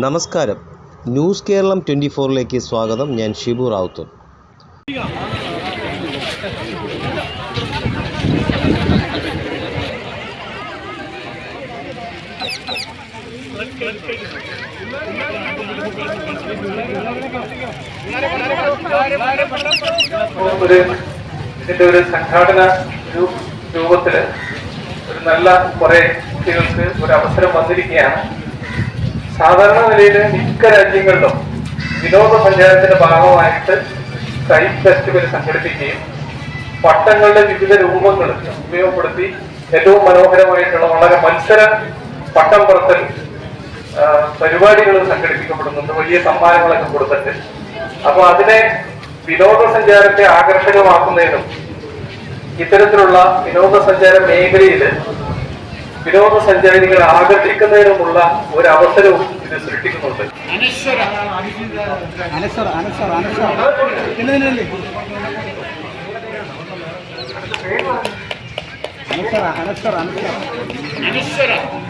നമസ്കാരം. News Keralam twenty ഫോറിലേക്ക് സ്വാഗതം. ഞാൻ ഷിബു റാവുത്തർ ഒരു ഇതിന്റെ ഒരു സംഘാടന രൂപത്തിൽ ഒരു നല്ല കുറേ കുട്ടികൾക്ക് ഒരു അവസരം വന്നിരിക്കുകയാണ്. സാധാരണ നിലയിൽ മിക്ക രാജ്യങ്ങളിലും വിനോദസഞ്ചാരത്തിന്റെ ഭാഗമായിട്ട് സൈറ്റ് ഫെസ്റ്റിവൽ സംഘടിപ്പിക്കുകയും പട്ടങ്ങളുടെ വിവിധ രൂപങ്ങൾ ഉപയോഗപ്പെടുത്തി ഏറ്റവും മനോഹരമായിട്ടുള്ള വളരെ മത്സര പട്ടം പറത്തൽ പരിപാടികൾ സംഘടിപ്പിക്കപ്പെടുന്നുണ്ട്. വലിയ സമ്മാനങ്ങളൊക്കെ കൊടുത്തിട്ട്. അപ്പൊ അതിനെ വിനോദസഞ്ചാരത്തെ ആകർഷകമാക്കുന്നതിനും ഇത്തരത്തിലുള്ള വിനോദസഞ്ചാര മേഖലയിൽ വിനോദസഞ്ചാരികളെ ആകർഷിക്കുന്നതിനുമുള്ള ഒരു അവസരവും బిజినెస్ రెట్టింగ్ అవుతాయి అనశ్వర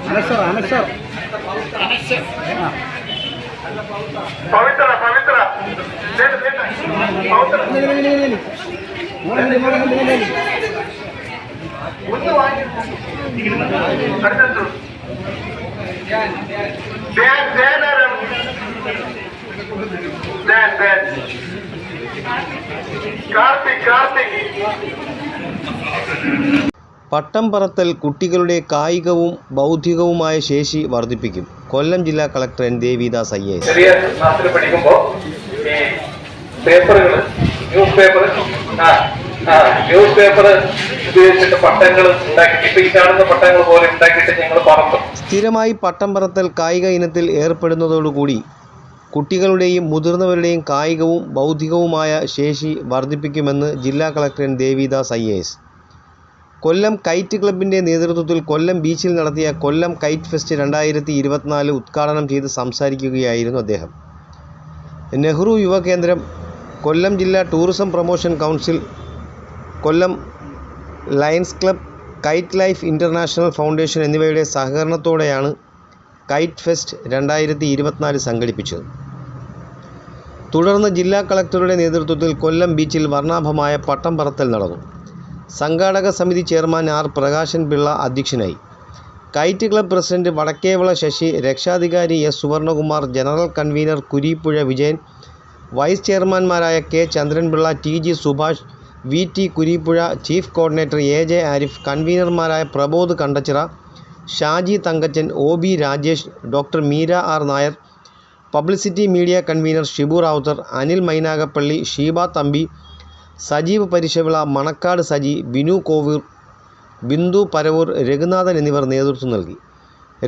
అనశ్వర అనశ్వర పవిత్ర పవిత్ర ముందు അനശ്വര അനശ്വര Adam. ഇല്ല ഇല്ല കാർത്തിക് പട്ടം പറത്തൽ കുട്ടികളുടെ കായികവും ബൗദ്ധികവുമായ ശേഷി വർദ്ധിപ്പിക്കും കൊല്ലം ജില്ലാ കളക്ടർ എൻ ദേവിദാസ് എസ് ചെറിയ ക്ലാസ്സിൽ പഠിക്കുമ്പോൾ പേപ്പറുകൾ ന്യൂസ് പേപ്പർ ന്യൂസ് പേപ്പർ ഉപയോഗിച്ചിട്ട് പട്ടങ്ങൾ ഉണ്ടാക്കിയിട്ട് ഈ കാണുന്ന പട്ടങ്ങൾ പോലെ ഉണ്ടാക്കിയിട്ട് ഞങ്ങൾ പറത്തും. സ്ഥിരമായി പട്ടം പറത്തൽ കായിക ഇനത്തിൽ ഏർപ്പെടുന്നതോടുകൂടി കുട്ടികളുടെയും മുതിർന്നവരുടെയും കായികവും ബൗദ്ധികവുമായ ശേഷി വർദ്ധിപ്പിക്കുമെന്ന് ജില്ലാ collector Devidas I S. Kollam kite ക്ലബിന്റെ നേതൃത്വത്തിൽ കൊല്ലം ബീച്ചിൽ നടത്തിയ കൊല്ലം കൈറ്റ് ഫെസ്റ്റ് രണ്ടായിരത്തി ഇരുപത്തിനാല് ഉദ്ഘാടനം ചെയ്ത് സംസാരിക്കുകയായിരുന്നു അദ്ദേഹം. നെഹ്റു യുവകേന്ദ്രം കൊല്ലം ജില്ലാ tourism promotion council Kollam lions club kite life international foundation എന്നിവയുടെ സഹകരണത്തോടെയാണ് കൈറ്റ് ഫെസ്റ്റ് രണ്ടായിരത്തി ഇരുപത്തിനാല് സംഘടിപ്പിച്ചത്. തുടർന്ന് ജില്ലാ കളക്ടറുടെ നേതൃത്വത്തിൽ കൊല്ലം ബീച്ചിൽ വർണാഭമായ പട്ടം പറത്തൽ നടന്നു. സംഘാടക സമിതി ചെയർമാൻ ആർ പ്രകാശൻ പിള്ള അധ്യക്ഷനായി. Kite club president Vadakkevila Sasi രക്ഷാധികാരി S Suvarnakumar general convener Kureepuzha Vijayan vice ചെയർമാൻമാരായ K Chandranpillai T G Subhash V T Kureepuzha chief coordinator A J Arif കൺവീനർമാരായ Prabodh Kandachira Shaji Thankachan O B Rajesh doctor Meera R Nair publicity media convener Shibu Rawther Anil Mynagappally Sheeba Thampi Sajeev Parisavila Manakkad Saji Binu Kovoor Bindu Paravoor Raghunathan എന്നിവർ നേതൃത്വം നൽകി.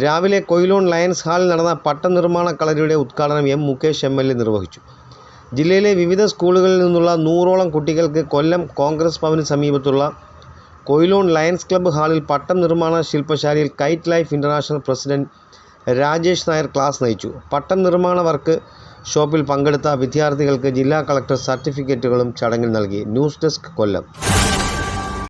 രാവിലെ Quilon lions ഹാളിൽ നടന്ന പട്ട നിർമ്മാണ കളരിയുടെ ഉദ്ഘാടനം M Mukesh M നിർവഹിച്ചു. ജില്ലയിലെ വിവിധ സ്കൂളുകളിൽ നിന്നുള്ള നൂറോളം കുട്ടികൾക്ക് കൊല്ലം കോൺഗ്രസ് ഭവന് സമീപത്തുള്ള കൊയിലോൺ ലയൺസ് ക്ലബ്ബ് ഹാളിൽ പട്ടം നിർമ്മാണ ശില്പശാലയിൽ kite life international president Rajesh Nair class നയിച്ചു. പട്ടം നിർമ്മാണ വർക്ക് ഷോപ്പിൽ പങ്കെടുത്ത വിദ്യാർത്ഥികൾക്ക് ജില്ലാ കളക്ടർ സർട്ടിഫിക്കറ്റുകളും ചടങ്ങിൽ നൽകി. News desk Kollam.